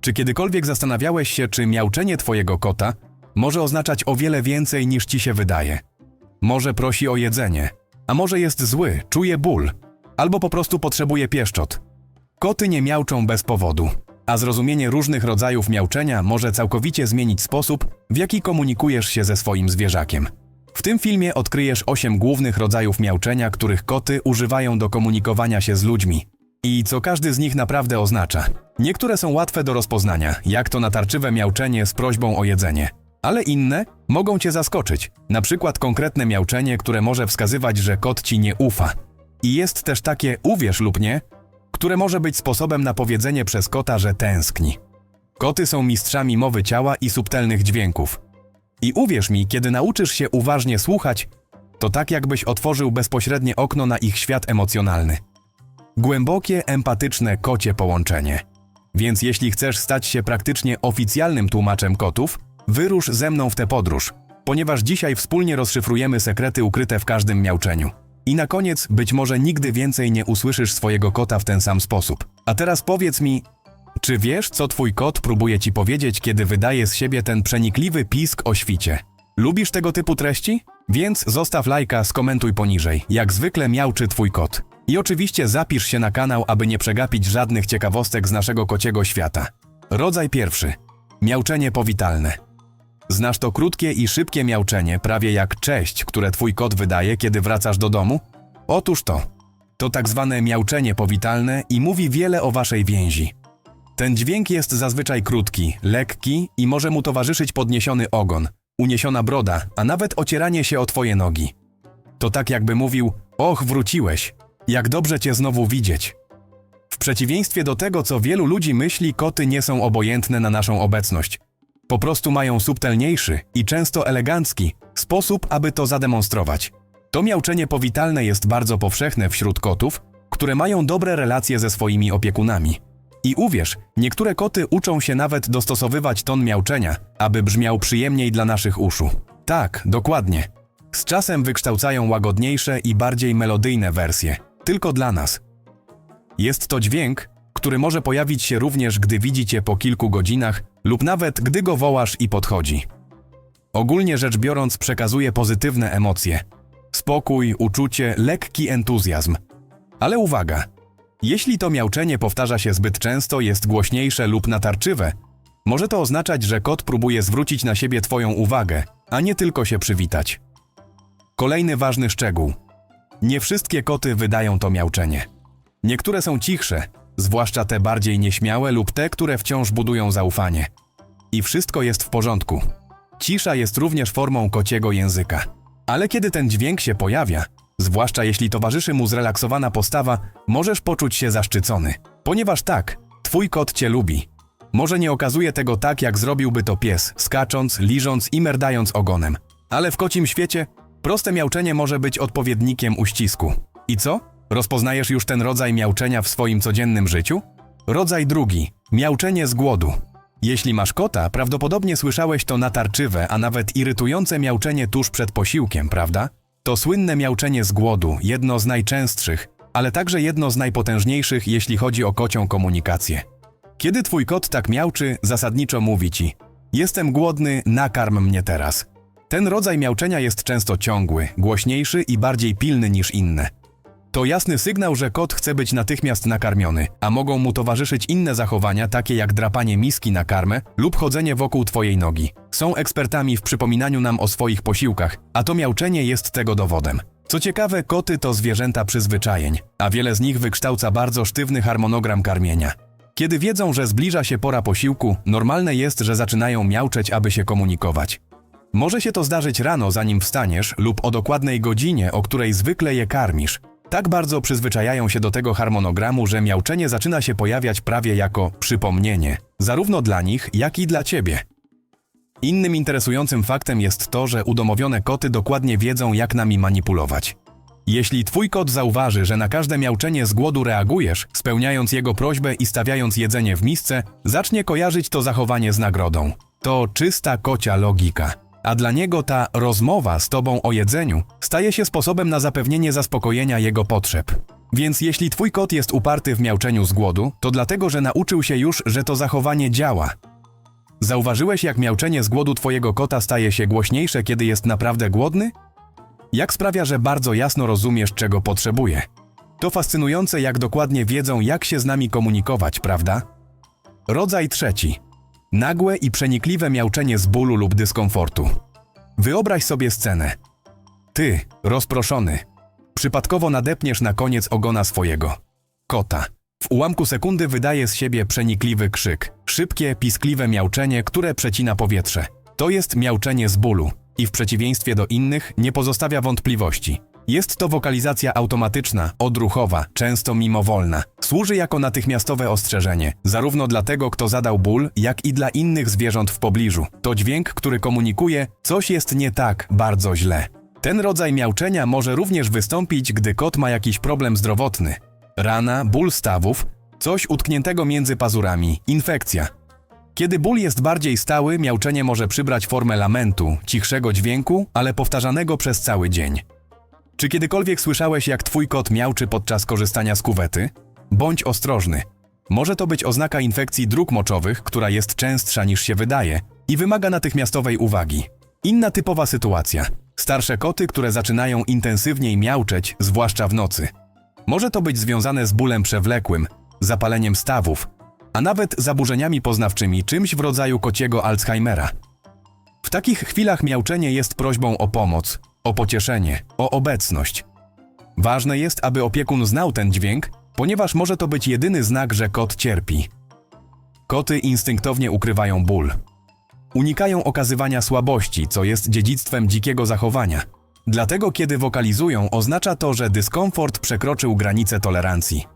Czy kiedykolwiek zastanawiałeś się, czy miauczenie twojego kota może oznaczać o wiele więcej niż ci się wydaje? Może prosi o jedzenie, a może jest zły, czuje ból, albo po prostu potrzebuje pieszczot. Koty nie miauczą bez powodu, a zrozumienie różnych rodzajów miauczenia może całkowicie zmienić sposób, w jaki komunikujesz się ze swoim zwierzakiem. W tym filmie odkryjesz 8 głównych rodzajów miauczenia, których koty używają do komunikowania się z ludźmi. I co każdy z nich naprawdę oznacza. Niektóre są łatwe do rozpoznania, jak to natarczywe miauczenie z prośbą o jedzenie. Ale inne mogą cię zaskoczyć, na przykład konkretne miauczenie, które może wskazywać, że kot ci nie ufa. I jest też takie uwierz lub nie, które może być sposobem na powiedzenie przez kota, że tęskni. Koty są mistrzami mowy ciała i subtelnych dźwięków. I uwierz mi, kiedy nauczysz się uważnie słuchać, to tak jakbyś otworzył bezpośrednie okno na ich świat emocjonalny. Głębokie, empatyczne kocie połączenie. Więc jeśli chcesz stać się praktycznie oficjalnym tłumaczem kotów, wyrusz ze mną w tę podróż, ponieważ dzisiaj wspólnie rozszyfrujemy sekrety ukryte w każdym miauczeniu. I na koniec, być może nigdy więcej nie usłyszysz swojego kota w ten sam sposób. A teraz powiedz mi, czy wiesz, co twój kot próbuje ci powiedzieć, kiedy wydaje z siebie ten przenikliwy pisk o świcie? Lubisz tego typu treści? Więc zostaw lajka, skomentuj poniżej. Jak zwykle miałczy twój kot. I oczywiście zapisz się na kanał, aby nie przegapić żadnych ciekawostek z naszego kociego świata. Rodzaj pierwszy. Miauczenie powitalne. Znasz to krótkie i szybkie miauczenie, prawie jak cześć, które twój kot wydaje, kiedy wracasz do domu? Otóż to. To tak zwane miauczenie powitalne i mówi wiele o waszej więzi. Ten dźwięk jest zazwyczaj krótki, lekki i może mu towarzyszyć podniesiony ogon, uniesiona broda, a nawet ocieranie się o twoje nogi. To tak jakby mówił: Och, wróciłeś, jak dobrze cię znowu widzieć. W przeciwieństwie do tego, co wielu ludzi myśli, koty nie są obojętne na naszą obecność. Po prostu mają subtelniejszy i często elegancki sposób, aby to zademonstrować. To miauczenie powitalne jest bardzo powszechne wśród kotów, które mają dobre relacje ze swoimi opiekunami. I uwierz, niektóre koty uczą się nawet dostosowywać ton miauczenia, aby brzmiał przyjemniej dla naszych uszu. Tak, dokładnie. Z czasem wykształcają łagodniejsze i bardziej melodyjne wersje, tylko dla nas. Jest to dźwięk, który może pojawić się również, gdy widzicie po kilku godzinach lub nawet gdy go wołasz i podchodzi. Ogólnie rzecz biorąc, przekazuje pozytywne emocje: spokój, uczucie, lekki entuzjazm. Ale uwaga! Jeśli to miauczenie powtarza się zbyt często, jest głośniejsze lub natarczywe, może to oznaczać, że kot próbuje zwrócić na siebie Twoją uwagę, a nie tylko się przywitać. Kolejny ważny szczegół. Nie wszystkie koty wydają to miauczenie. Niektóre są cichsze, zwłaszcza te bardziej nieśmiałe lub te, które wciąż budują zaufanie. I wszystko jest w porządku. Cisza jest również formą kociego języka. Ale kiedy ten dźwięk się pojawia, zwłaszcza jeśli towarzyszy mu zrelaksowana postawa, możesz poczuć się zaszczycony. Ponieważ tak, twój kot cię lubi. Może nie okazuje tego tak, jak zrobiłby to pies, skacząc, liżąc i merdając ogonem. Ale w kocim świecie proste miauczenie może być odpowiednikiem uścisku. I co? Rozpoznajesz już ten rodzaj miauczenia w swoim codziennym życiu? Rodzaj drugi miauczenie z głodu. Jeśli masz kota, prawdopodobnie słyszałeś to natarczywe, a nawet irytujące miauczenie tuż przed posiłkiem, prawda? To słynne miauczenie z głodu, jedno z najczęstszych, ale także jedno z najpotężniejszych, jeśli chodzi o kocią komunikację. Kiedy twój kot tak miauczy, zasadniczo mówi ci: Jestem głodny, nakarm mnie teraz. Ten rodzaj miauczenia jest często ciągły, głośniejszy i bardziej pilny niż inne. To jasny sygnał, że kot chce być natychmiast nakarmiony, a mogą mu towarzyszyć inne zachowania, takie jak drapanie miski na karmę lub chodzenie wokół twojej nogi. Są ekspertami w przypominaniu nam o swoich posiłkach, a to miauczenie jest tego dowodem. Co ciekawe, koty to zwierzęta przyzwyczajeń, a wiele z nich wykształca bardzo sztywny harmonogram karmienia. Kiedy wiedzą, że zbliża się pora posiłku, normalne jest, że zaczynają miauczeć, aby się komunikować. Może się to zdarzyć rano, zanim wstaniesz, lub o dokładnej godzinie, o której zwykle je karmisz. Tak bardzo przyzwyczajają się do tego harmonogramu, że miauczenie zaczyna się pojawiać prawie jako przypomnienie, zarówno dla nich, jak i dla ciebie. Innym interesującym faktem jest to, że udomowione koty dokładnie wiedzą, jak nami manipulować. Jeśli twój kot zauważy, że na każde miauczenie z głodu reagujesz, spełniając jego prośbę i stawiając jedzenie w misce, zacznie kojarzyć to zachowanie z nagrodą. To czysta kocia logika. A dla niego ta rozmowa z tobą o jedzeniu staje się sposobem na zapewnienie zaspokojenia jego potrzeb. Więc jeśli twój kot jest uparty w miauczeniu z głodu, to dlatego, że nauczył się już, że to zachowanie działa. Zauważyłeś, jak miauczenie z głodu twojego kota staje się głośniejsze, kiedy jest naprawdę głodny? Jak sprawia, że bardzo jasno rozumiesz, czego potrzebuje? To fascynujące, jak dokładnie wiedzą, jak się z nami komunikować, prawda? Rodzaj trzeci. Nagłe i przenikliwe miauczenie z bólu lub dyskomfortu. Wyobraź sobie scenę. Ty, rozproszony, przypadkowo nadepniesz na koniec ogona swojego kota. W ułamku sekundy wydaje z siebie przenikliwy krzyk, szybkie, piskliwe miauczenie, które przecina powietrze. To jest miauczenie z bólu i w przeciwieństwie do innych nie pozostawia wątpliwości. Jest to wokalizacja automatyczna, odruchowa, często mimowolna. Służy jako natychmiastowe ostrzeżenie, zarówno dla tego, kto zadał ból, jak i dla innych zwierząt w pobliżu. To dźwięk, który komunikuje, coś jest nie tak, bardzo źle. Ten rodzaj miauczenia może również wystąpić, gdy kot ma jakiś problem zdrowotny. Rana, ból stawów, coś utkniętego między pazurami, infekcja. Kiedy ból jest bardziej stały, miauczenie może przybrać formę lamentu, cichszego dźwięku, ale powtarzanego przez cały dzień. Czy kiedykolwiek słyszałeś, jak twój kot miauczy podczas korzystania z kuwety? Bądź ostrożny. Może to być oznaka infekcji dróg moczowych, która jest częstsza niż się wydaje i wymaga natychmiastowej uwagi. Inna typowa sytuacja. Starsze koty, które zaczynają intensywniej miauczeć, zwłaszcza w nocy. Może to być związane z bólem przewlekłym, zapaleniem stawów, a nawet zaburzeniami poznawczymi, czymś w rodzaju kociego Alzheimera. W takich chwilach miauczenie jest prośbą o pomoc, o pocieszenie, o obecność. Ważne jest, aby opiekun znał ten dźwięk, ponieważ może to być jedyny znak, że kot cierpi. Koty instynktownie ukrywają ból. Unikają okazywania słabości, co jest dziedzictwem dzikiego zachowania. Dlatego, kiedy wokalizują, oznacza to, że dyskomfort przekroczył granice tolerancji.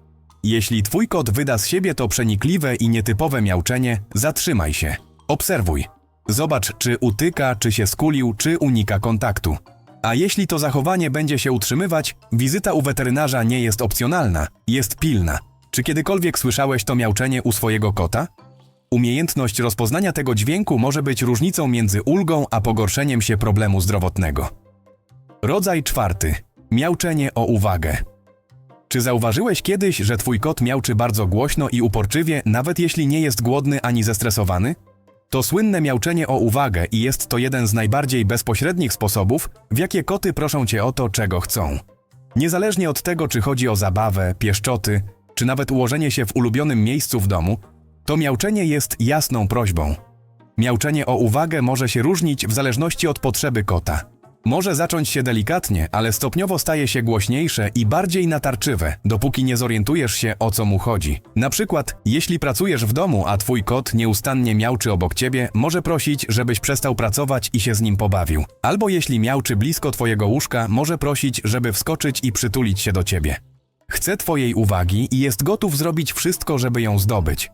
Jeśli twój kot wyda z siebie to przenikliwe i nietypowe miauczenie, zatrzymaj się. Obserwuj. Zobacz, czy utyka, czy się skulił, czy unika kontaktu. A jeśli to zachowanie będzie się utrzymywać, wizyta u weterynarza nie jest opcjonalna, jest pilna. Czy kiedykolwiek słyszałeś to miauczenie u swojego kota? Umiejętność rozpoznania tego dźwięku może być różnicą między ulgą a pogorszeniem się problemu zdrowotnego. Rodzaj czwarty. Miauczenie o uwagę. Czy zauważyłeś kiedyś, że twój kot miauczy bardzo głośno i uporczywie, nawet jeśli nie jest głodny ani zestresowany? To słynne miauczenie o uwagę i jest to jeden z najbardziej bezpośrednich sposobów, w jakie koty proszą cię o to, czego chcą. Niezależnie od tego, czy chodzi o zabawę, pieszczoty, czy nawet ułożenie się w ulubionym miejscu w domu, to miauczenie jest jasną prośbą. Miauczenie o uwagę może się różnić w zależności od potrzeby kota. Może zacząć się delikatnie, ale stopniowo staje się głośniejsze i bardziej natarczywe, dopóki nie zorientujesz się o co mu chodzi. Na przykład, jeśli pracujesz w domu, a twój kot nieustannie miauczy obok ciebie, może prosić, żebyś przestał pracować i się z nim pobawił. Albo jeśli miauczy blisko twojego łóżka, może prosić, żeby wskoczyć i przytulić się do ciebie. Chce twojej uwagi i jest gotów zrobić wszystko, żeby ją zdobyć.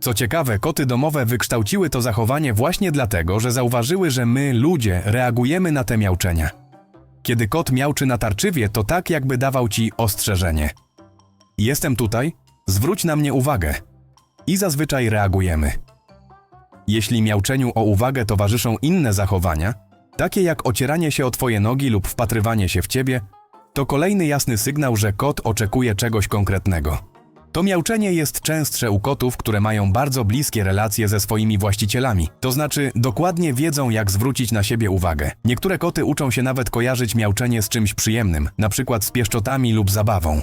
Co ciekawe, koty domowe wykształciły to zachowanie właśnie dlatego, że zauważyły, że my, ludzie, reagujemy na te miauczenia. Kiedy kot miauczy natarczywie, to tak jakby dawał ci ostrzeżenie. Jestem tutaj, zwróć na mnie uwagę. I zazwyczaj reagujemy. Jeśli miauczeniu o uwagę towarzyszą inne zachowania, takie jak ocieranie się o twoje nogi lub wpatrywanie się w ciebie, to kolejny jasny sygnał, że kot oczekuje czegoś konkretnego. To miauczenie jest częstsze u kotów, które mają bardzo bliskie relacje ze swoimi właścicielami, to znaczy dokładnie wiedzą, jak zwrócić na siebie uwagę. Niektóre koty uczą się nawet kojarzyć miauczenie z czymś przyjemnym, przykład z pieszczotami lub zabawą.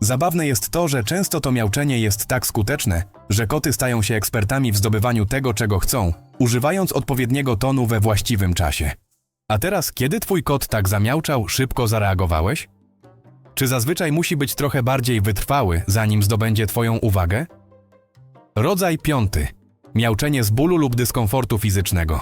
Zabawne jest to, że często to miauczenie jest tak skuteczne, że koty stają się ekspertami w zdobywaniu tego, czego chcą, używając odpowiedniego tonu we właściwym czasie. A teraz, kiedy twój kot tak zamiauczał, szybko zareagowałeś? Czy zazwyczaj musi być trochę bardziej wytrwały, zanim zdobędzie Twoją uwagę? Rodzaj piąty. Miauczenie z bólu lub dyskomfortu fizycznego.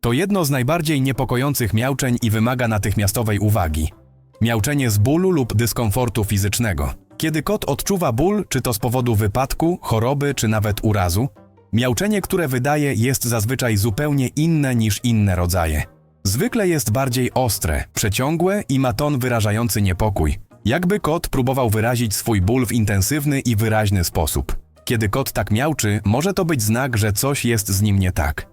To jedno z najbardziej niepokojących miauczeń i wymaga natychmiastowej uwagi. Miauczenie z bólu lub dyskomfortu fizycznego. Kiedy kot odczuwa ból, czy to z powodu wypadku, choroby, czy nawet urazu, miauczenie, które wydaje, jest zazwyczaj zupełnie inne niż inne rodzaje. Zwykle jest bardziej ostre, przeciągłe i ma ton wyrażający niepokój. Jakby kot próbował wyrazić swój ból w intensywny i wyraźny sposób. Kiedy kot tak miauczy, może to być znak, że coś jest z nim nie tak.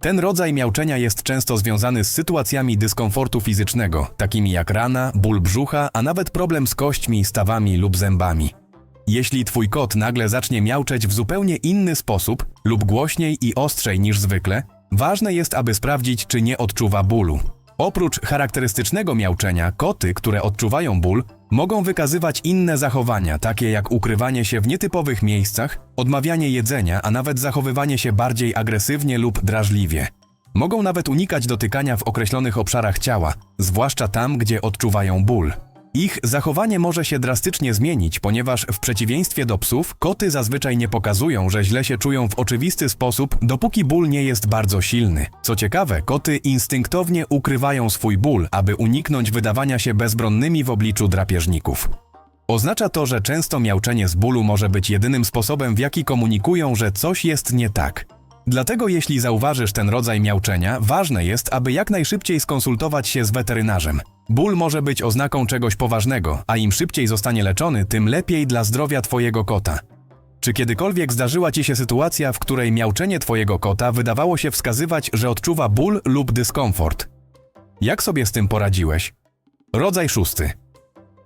Ten rodzaj miauczenia jest często związany z sytuacjami dyskomfortu fizycznego, takimi jak rana, ból brzucha, a nawet problem z kośćmi, stawami lub zębami. Jeśli twój kot nagle zacznie miauczeć w zupełnie inny sposób lub głośniej i ostrzej niż zwykle, ważne jest, aby sprawdzić, czy nie odczuwa bólu. Oprócz charakterystycznego miauczenia, koty, które odczuwają ból, mogą wykazywać inne zachowania, takie jak ukrywanie się w nietypowych miejscach, odmawianie jedzenia, a nawet zachowywanie się bardziej agresywnie lub drażliwie. Mogą nawet unikać dotykania w określonych obszarach ciała, zwłaszcza tam, gdzie odczuwają ból. Ich zachowanie może się drastycznie zmienić, ponieważ w przeciwieństwie do psów, koty zazwyczaj nie pokazują, że źle się czują w oczywisty sposób, dopóki ból nie jest bardzo silny. Co ciekawe, koty instynktownie ukrywają swój ból, aby uniknąć wydawania się bezbronnymi w obliczu drapieżników. Oznacza to, że często miauczenie z bólu może być jedynym sposobem, w jaki komunikują, że coś jest nie tak. Dlatego jeśli zauważysz ten rodzaj miauczenia, ważne jest, aby jak najszybciej skonsultować się z weterynarzem. Ból może być oznaką czegoś poważnego, a im szybciej zostanie leczony, tym lepiej dla zdrowia Twojego kota. Czy kiedykolwiek zdarzyła Ci się sytuacja, w której miauczenie Twojego kota wydawało się wskazywać, że odczuwa ból lub dyskomfort? Jak sobie z tym poradziłeś? Rodzaj szósty.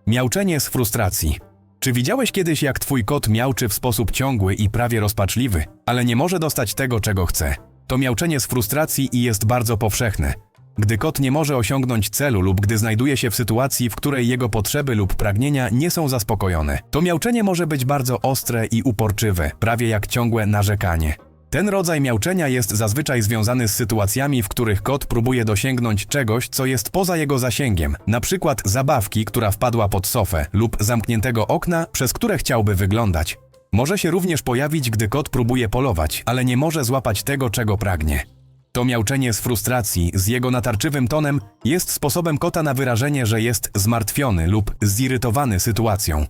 Miauczenie z frustracji. Czy widziałeś kiedyś, jak twój kot miauczy w sposób ciągły i prawie rozpaczliwy, ale nie może dostać tego, czego chce? To miauczenie z frustracji i jest bardzo powszechne. Gdy kot nie może osiągnąć celu lub gdy znajduje się w sytuacji, w której jego potrzeby lub pragnienia nie są zaspokojone, to miauczenie może być bardzo ostre i uporczywe, prawie jak ciągłe narzekanie. Ten rodzaj miauczenia jest zazwyczaj związany z sytuacjami, w których kot próbuje dosięgnąć czegoś, co jest poza jego zasięgiem, na przykład zabawki, która wpadła pod sofę, lub zamkniętego okna, przez które chciałby wyglądać. Może się również pojawić, gdy kot próbuje polować, ale nie może złapać tego, czego pragnie. To miauczenie z frustracji, z jego natarczywym tonem, jest sposobem kota na wyrażenie, że jest zmartwiony lub zirytowany sytuacją.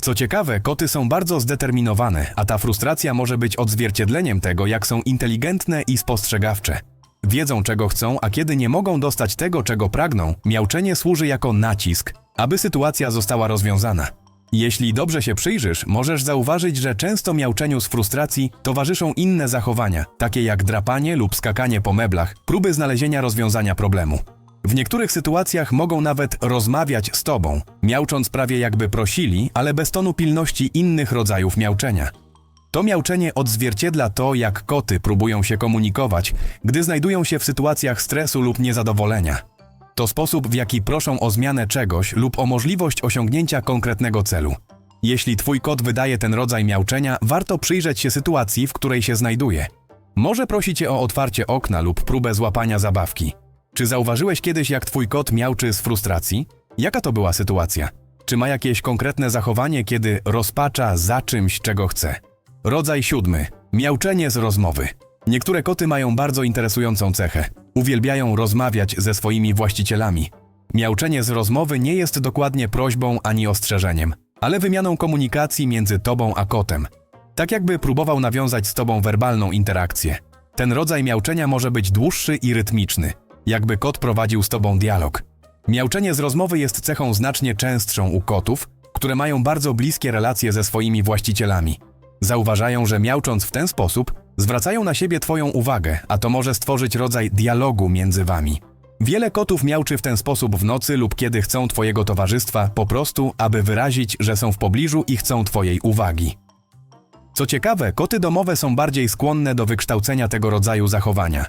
Co ciekawe, koty są bardzo zdeterminowane, a ta frustracja może być odzwierciedleniem tego, jak są inteligentne i spostrzegawcze. Wiedzą, czego chcą, a kiedy nie mogą dostać tego, czego pragną, miauczenie służy jako nacisk, aby sytuacja została rozwiązana. Jeśli dobrze się przyjrzysz, możesz zauważyć, że często miauczeniu z frustracji towarzyszą inne zachowania, takie jak drapanie lub skakanie po meblach, próby znalezienia rozwiązania problemu. W niektórych sytuacjach mogą nawet rozmawiać z tobą, miaucząc prawie jakby prosili, ale bez tonu pilności innych rodzajów miauczenia. To miauczenie odzwierciedla to, jak koty próbują się komunikować, gdy znajdują się w sytuacjach stresu lub niezadowolenia. To sposób, w jaki proszą o zmianę czegoś lub o możliwość osiągnięcia konkretnego celu. Jeśli twój kot wydaje ten rodzaj miauczenia, warto przyjrzeć się sytuacji, w której się znajduje. Może prosi cię o otwarcie okna lub próbę złapania zabawki. Czy zauważyłeś kiedyś, jak twój kot miauczy z frustracji? Jaka to była sytuacja? Czy ma jakieś konkretne zachowanie, kiedy rozpacza za czymś, czego chce? Rodzaj siódmy. Miauczenie z rozmowy. Niektóre koty mają bardzo interesującą cechę. Uwielbiają rozmawiać ze swoimi właścicielami. Miauczenie z rozmowy nie jest dokładnie prośbą ani ostrzeżeniem, ale wymianą komunikacji między tobą a kotem. Tak jakby próbował nawiązać z tobą werbalną interakcję. Ten rodzaj miauczenia może być dłuższy i rytmiczny, jakby kot prowadził z tobą dialog. Miauczenie z rozmowy jest cechą znacznie częstszą u kotów, które mają bardzo bliskie relacje ze swoimi właścicielami. Zauważają, że miaucząc w ten sposób, zwracają na siebie Twoją uwagę, a to może stworzyć rodzaj dialogu między Wami. Wiele kotów miauczy w ten sposób w nocy lub kiedy chcą Twojego towarzystwa, po prostu, aby wyrazić, że są w pobliżu i chcą Twojej uwagi. Co ciekawe, koty domowe są bardziej skłonne do wykształcenia tego rodzaju zachowania.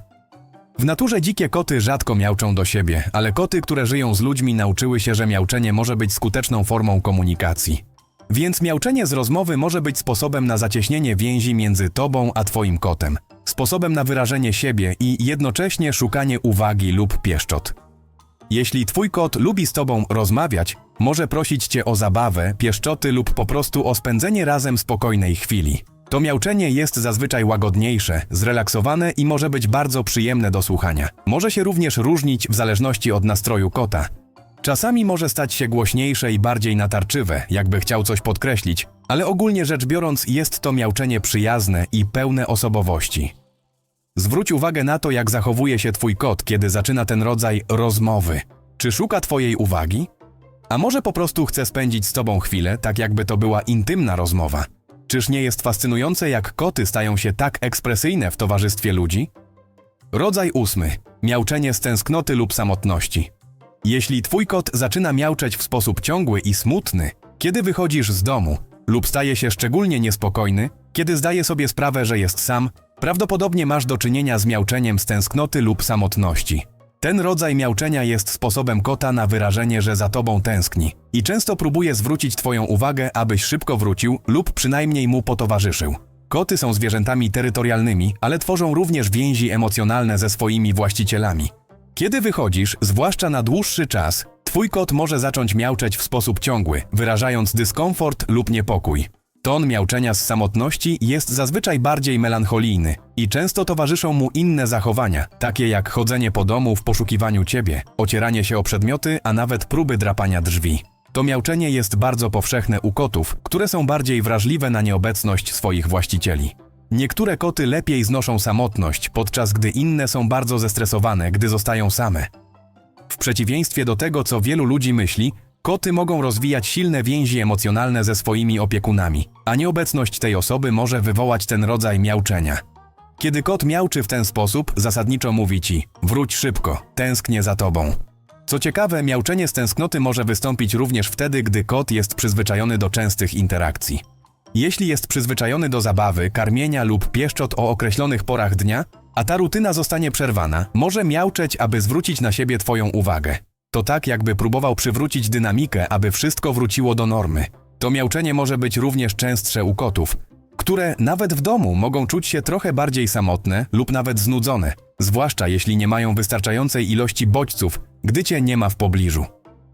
W naturze dzikie koty rzadko miauczą do siebie, ale koty, które żyją z ludźmi, nauczyły się, że miauczenie może być skuteczną formą komunikacji. Więc miauczenie z rozmowy może być sposobem na zacieśnienie więzi między tobą a twoim kotem, sposobem na wyrażenie siebie i jednocześnie szukanie uwagi lub pieszczot. Jeśli twój kot lubi z tobą rozmawiać, może prosić cię o zabawę, pieszczoty lub po prostu o spędzenie razem spokojnej chwili. To miauczenie jest zazwyczaj łagodniejsze, zrelaksowane i może być bardzo przyjemne do słuchania. Może się również różnić w zależności od nastroju kota. Czasami może stać się głośniejsze i bardziej natarczywe, jakby chciał coś podkreślić, ale ogólnie rzecz biorąc jest to miauczenie przyjazne i pełne osobowości. Zwróć uwagę na to, jak zachowuje się twój kot, kiedy zaczyna ten rodzaj rozmowy. Czy szuka twojej uwagi? A może po prostu chce spędzić z tobą chwilę, tak jakby to była intymna rozmowa? Czyż nie jest fascynujące, jak koty stają się tak ekspresyjne w towarzystwie ludzi? Rodzaj ósmy. Miauczenie z tęsknoty lub samotności. Jeśli twój kot zaczyna miauczeć w sposób ciągły i smutny, kiedy wychodzisz z domu, lub staje się szczególnie niespokojny, kiedy zdaje sobie sprawę, że jest sam, prawdopodobnie masz do czynienia z miauczeniem z tęsknoty lub samotności. Ten rodzaj miauczenia jest sposobem kota na wyrażenie, że za tobą tęskni i często próbuje zwrócić twoją uwagę, abyś szybko wrócił lub przynajmniej mu potowarzyszył. Koty są zwierzętami terytorialnymi, ale tworzą również więzi emocjonalne ze swoimi właścicielami. Kiedy wychodzisz, zwłaszcza na dłuższy czas, twój kot może zacząć miauczeć w sposób ciągły, wyrażając dyskomfort lub niepokój. Ton miauczenia z samotności jest zazwyczaj bardziej melancholijny i często towarzyszą mu inne zachowania, takie jak chodzenie po domu w poszukiwaniu ciebie, ocieranie się o przedmioty, a nawet próby drapania drzwi. To miauczenie jest bardzo powszechne u kotów, które są bardziej wrażliwe na nieobecność swoich właścicieli. Niektóre koty lepiej znoszą samotność, podczas gdy inne są bardzo zestresowane, gdy zostają same. W przeciwieństwie do tego, co wielu ludzi myśli, koty mogą rozwijać silne więzi emocjonalne ze swoimi opiekunami, a nieobecność tej osoby może wywołać ten rodzaj miauczenia. Kiedy kot miauczy w ten sposób, zasadniczo mówi ci: wróć szybko, tęsknię za tobą. Co ciekawe, miauczenie z tęsknoty może wystąpić również wtedy, gdy kot jest przyzwyczajony do częstych interakcji. Jeśli jest przyzwyczajony do zabawy, karmienia lub pieszczot o określonych porach dnia, a ta rutyna zostanie przerwana, może miauczeć, aby zwrócić na siebie Twoją uwagę. To tak, jakby próbował przywrócić dynamikę, aby wszystko wróciło do normy. To miauczenie może być również częstsze u kotów, które nawet w domu mogą czuć się trochę bardziej samotne lub nawet znudzone, zwłaszcza jeśli nie mają wystarczającej ilości bodźców, gdy cię nie ma w pobliżu.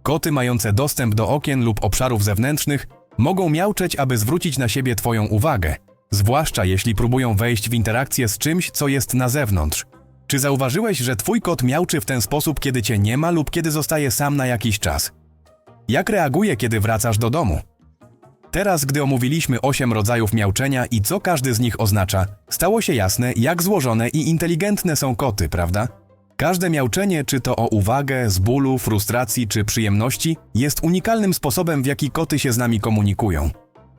Koty mające dostęp do okien lub obszarów zewnętrznych mogą miauczeć, aby zwrócić na siebie Twoją uwagę, zwłaszcza jeśli próbują wejść w interakcję z czymś, co jest na zewnątrz. Czy zauważyłeś, że Twój kot miauczy w ten sposób, kiedy Cię nie ma lub kiedy zostaje sam na jakiś czas? Jak reaguje, kiedy wracasz do domu? Teraz, gdy omówiliśmy 8 rodzajów miauczenia i co każdy z nich oznacza, stało się jasne, jak złożone i inteligentne są koty, prawda? Każde miauczenie, czy to o uwagę, z bólu, frustracji czy przyjemności, jest unikalnym sposobem, w jaki koty się z nami komunikują.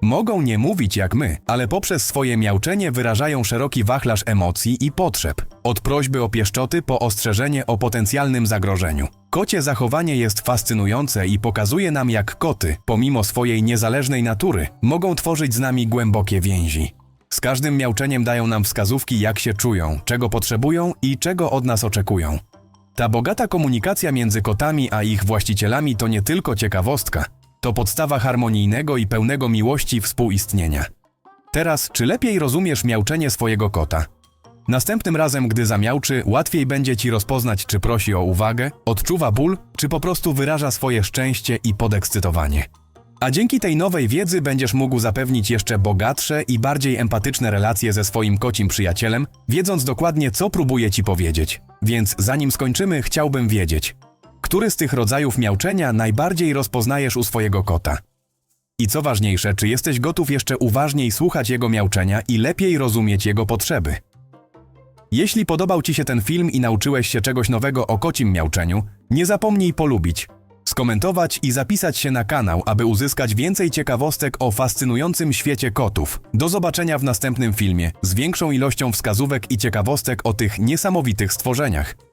Mogą nie mówić jak my, ale poprzez swoje miauczenie wyrażają szeroki wachlarz emocji i potrzeb. Od prośby o pieszczoty po ostrzeżenie o potencjalnym zagrożeniu. Kocie zachowanie jest fascynujące i pokazuje nam, jak koty, pomimo swojej niezależnej natury, mogą tworzyć z nami głębokie więzi. Z każdym miauczeniem dają nam wskazówki, jak się czują, czego potrzebują i czego od nas oczekują. Ta bogata komunikacja między kotami a ich właścicielami to nie tylko ciekawostka, to podstawa harmonijnego i pełnego miłości współistnienia. Teraz, czy lepiej rozumiesz miauczenie swojego kota? Następnym razem, gdy zamiauczy, łatwiej będzie ci rozpoznać, czy prosi o uwagę, odczuwa ból, czy po prostu wyraża swoje szczęście i podekscytowanie. A dzięki tej nowej wiedzy będziesz mógł zapewnić jeszcze bogatsze i bardziej empatyczne relacje ze swoim kocim przyjacielem, wiedząc dokładnie, co próbuje ci powiedzieć. Więc zanim skończymy, chciałbym wiedzieć, który z tych rodzajów miauczenia najbardziej rozpoznajesz u swojego kota? I co ważniejsze, czy jesteś gotów jeszcze uważniej słuchać jego miauczenia i lepiej rozumieć jego potrzeby? Jeśli podobał Ci się ten film i nauczyłeś się czegoś nowego o kocim miauczeniu, nie zapomnij polubić, skomentować i zapisać się na kanał, aby uzyskać więcej ciekawostek o fascynującym świecie kotów. Do zobaczenia w następnym filmie z większą ilością wskazówek i ciekawostek o tych niesamowitych stworzeniach.